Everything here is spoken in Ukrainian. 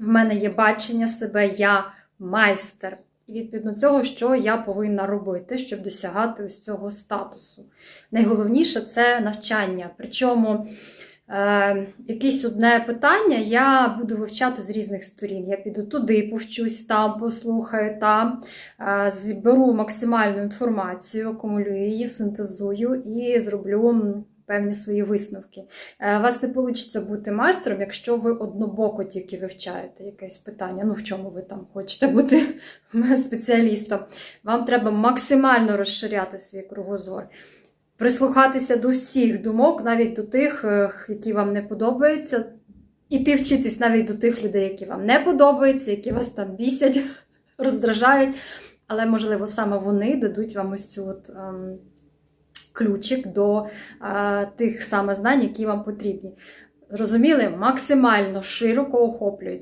в мене є бачення себе, я майстер. І відповідно цього, що я повинна робити, щоб досягати ось цього статусу. Найголовніше це навчання. Причому е, якесь одне питання я буду вивчати з різних сторін. Я піду туди, повчусь там, послухаю там, е, зберу максимальну інформацію, акумулюю її, синтезую і зроблю певні свої висновки. Е, вас не вийде бути майстром, якщо ви однобоко тільки вивчаєте якесь питання. Ну, в чому ви там хочете бути спеціалістом. Вам треба максимально розширяти свій кругозор, прислухатися до всіх думок, навіть до тих, е, які вам не подобаються. Іти вчитись навіть до тих людей, які вам не подобаються, які вас там бісять, роздражають. Але, можливо, саме вони дадуть вам ось цю от, ем, ключик до е, тих саме знань, які вам потрібні. Розуміли, максимально широко охоплюйте.